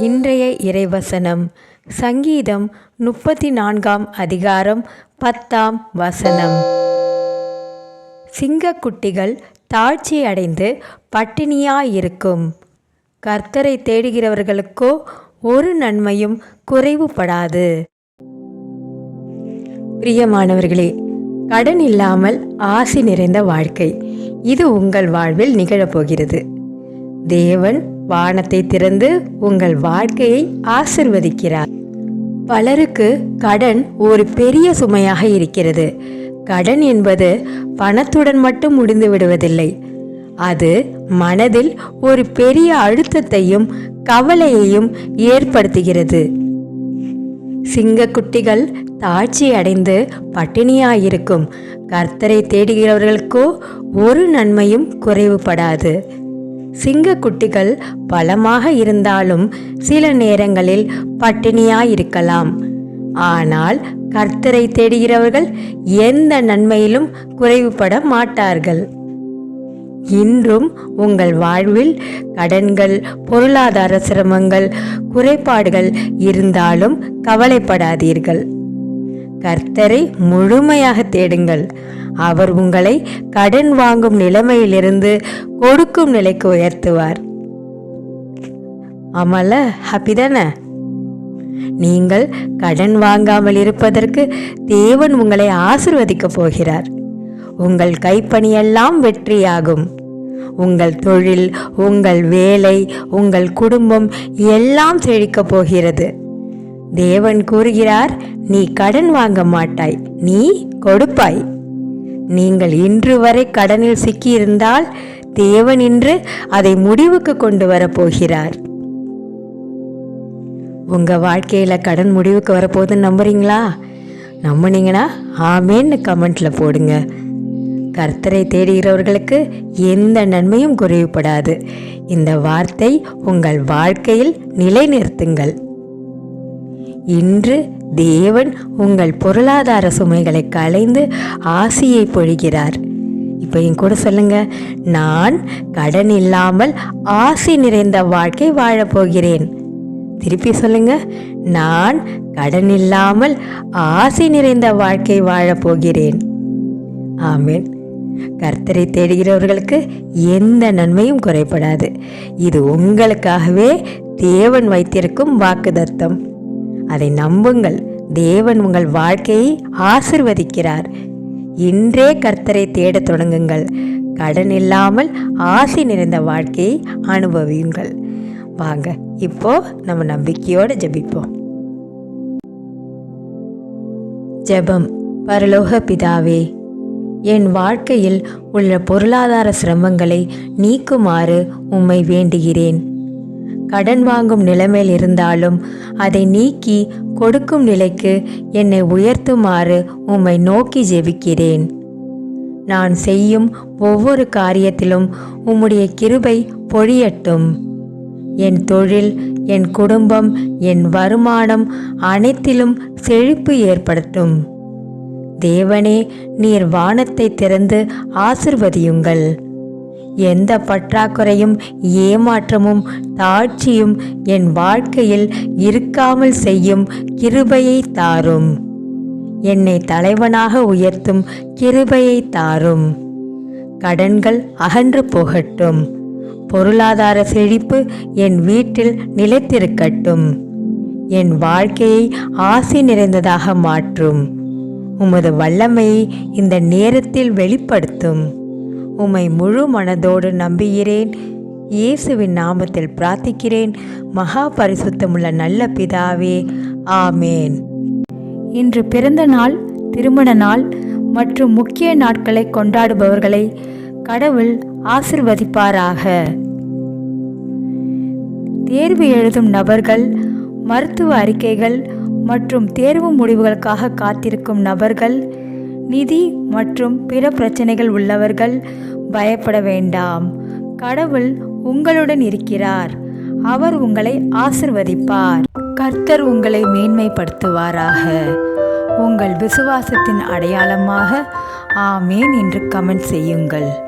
இன்றைய இறைவசனம். சங்கீதம் முப்பத்தி நான்காம் அதிகாரம் பத்தாம் வசனம். சிங்கக்குட்டிகள் தாழ்ச்சி அடைந்து பட்டினியாயிருக்கும். கர்த்தரை தேடுகிறவர்களுக்கோ ஒரு நன்மையும் குறைவுபடாது. பிரியமானவர்களே கடன் இல்லாமல் ஆசி நிறைந்த வாழ்க்கை. இது உங்கள் வாழ்வில் நிகழப்போகிறது. தேவன் வானத்தை திறந்து உங்கள் வாழ்க்கையை ஆசிர்வதிக்கிறார். பலருக்கு கடன் ஒரு பெரிய சுமையாக இருக்கிறது. கடன் என்பது பணத்துடன் மட்டும் முடிந்து விடுவதில்லை. அது மனதில் ஒரு பெரிய அழுத்தத்தையும் கவலையையும் ஏற்படுத்துகிறது. சிங்கக்குட்டிகள் தாழ்ச்சி அடைந்து பட்டினியாயிருக்கும். கர்த்தரை தேடுகிறவர்களுக்கோ ஒரு நன்மையும் குறைவுபடாது. சிங்க குட்டிகள் பலமாக இருந்தாலும் சில நேரங்களில் பட்டினியாயிருக்கலாம். ஆனால் கர்த்தரை தேடுகிறவர்கள் எந்த நன்மையிலும் குறைவுபட மாட்டார்கள். இன்றும் உங்கள் வாழ்வில் கடன்கள் பொருளாதார சிரமங்கள் குறைபாடுகள் இருந்தாலும் கவலைப்படாதீர்கள். கர்த்தரை முழுமையாக தேடுங்கள். அவர் உங்களை கடன் வாங்கும் நிலைமையிலிருந்து கொடுக்கும் நிலைக்கு உயர்த்துவார். ஆமால ஹாப்பி தானே? நீங்கள் கடன் வாங்காமல் இருப்பதற்கு தேவன் உங்களை ஆசிர்வதிக்கப் போகிறார். உங்கள் கைப்பணியெல்லாம் வெற்றியாகும். உங்கள் தொழில் உங்கள் வேலை உங்கள் குடும்பம் எல்லாம் செழிக்கப் போகிறது. தேவன் கூறுகிறார் நீ கடன் வாங்க மாட்டாய் நீ கொடுப்பாய். நீங்கள் இன்று வரை கடனில் சிக்கியிருந்தால் தேவன் இன்று அதை முடிவுக்கு கொண்டு வரப்போகிறார். உங்க வாழ்க்கையில கடன் முடிவுக்கு வரப்போகுதுன்னு நம்புறீங்களா? நம்புனீங்கன்னா ஆமேன்னு கமெண்ட்ல போடுங்க. கர்த்தரை தேடுகிறவர்களுக்கு எந்த நன்மையும் குறைவுபடாது. இந்த வார்த்தை உங்கள் வாழ்க்கையில் நிலைநிறுத்துங்கள். இன்று தேவன் உங்கள் பொருளாதார சுமைகளை களைந்து ஆசியை பொழிகிறார். இப்போ என் கூட சொல்லுங்க. நான் கடன் இல்லாமல் ஆசி நிறைந்த வாழ்க்கை வாழப்போகிறேன் திருப்பி சொல்லுங்க. நான் கடன் இல்லாமல் ஆசி நிறைந்த வாழ்க்கை வாழப்போகிறேன் ஆமேன். கர்த்தரை தேடுகிறவர்களுக்கு எந்த நன்மையும் குறைபடாது. இது உங்களுக்காகவே தேவன் வைத்திருக்கும் வாக்குதத்தம் அதை நம்புங்கள். தேவன் உங்கள் வாழ்க்கையை ஆசிர்வதிக்கிறார். இன்றே கர்த்தரை தேடத் தொடங்குங்கள். கடன் இல்லாமல் ஆசை நிறைந்த வாழ்க்கையை அனுபவியுங்கள். வாங்க இப்போ நம்ம நம்பிக்கையோடு ஜெபிப்போம். ஜெபம். பரலோக பிதாவே என் வாழ்க்கையில் உள்ள பொருளாதார சிரமங்களை நீக்குமாறு உம்மை வேண்டுகிறேன். கடன் வாங்கும் நிலைமையில் இருந்தாலும் அதை நீக்கி கொடுக்கும் நிலைக்கு என்னை உயர்த்துமாறு உம்மை நோக்கி ஜெபிக்கிறேன். நான் செய்யும் ஒவ்வொரு காரியத்திலும் உம்முடைய கிருபை பொழியட்டும். என் தொழில் என் குடும்பம் என் வருமானம் அனைத்திலும் செழிப்பு ஏற்படட்டும் தேவனே நீர் வானத்தை திறந்து ஆசிர்வதியுங்கள். எந்த பற்றாக்குறையும் ஏமாற்றமும் தாழ்ச்சியும் என் வாழ்க்கையில் இருக்காமல் செய்யும் கிருபையை தாரும். என்னை தலைவனாக உயர்த்தும் கிருபையை தாரும். கடன்கள் அகன்று போகட்டும். பொருளாதார செழிப்பு என் வீட்டில் நிலைத்திருக்கட்டும். என் வாழ்க்கையை ஆசி நிறைந்ததாக மாற்றும். உமது வல்லமையை இந்த நேரத்தில் வெளிப்படுத்தும். உம்மை முழு மனதோடு நம்புகிறேன். இயேசுவின் நாமத்தில் பிரார்த்திக்கிறேன். மகா பரிசுத்தமுள்ள நல்ல பிதாவே ஆமேன். இன்று பிறந்த நாள் திருமண நாள் மற்றும் முக்கிய நாட்களை கொண்டாடுபவர்களை கடவுள் ஆசிர்வதிப்பாராக. தேர்வு எழுதும் நபர்கள் மருத்துவ அறிக்கைகள் மற்றும் தேர்வு முடிவுகளுக்காக காத்திருக்கும் நபர்கள் நிதி மற்றும் பிற பிரச்சனைகள் உள்ளவர்கள் பயப்பட வேண்டாம். கடவுள் உங்களுடன் இருக்கிறார். அவர் உங்களை ஆசிர்வதிப்பார். கர்த்தர் உங்களை மேன்மைப்படுத்துவாராக. உங்கள் விசுவாசத்தின் அடையாளமாக ஆமேன் என்று கமெண்ட் செய்யுங்கள்.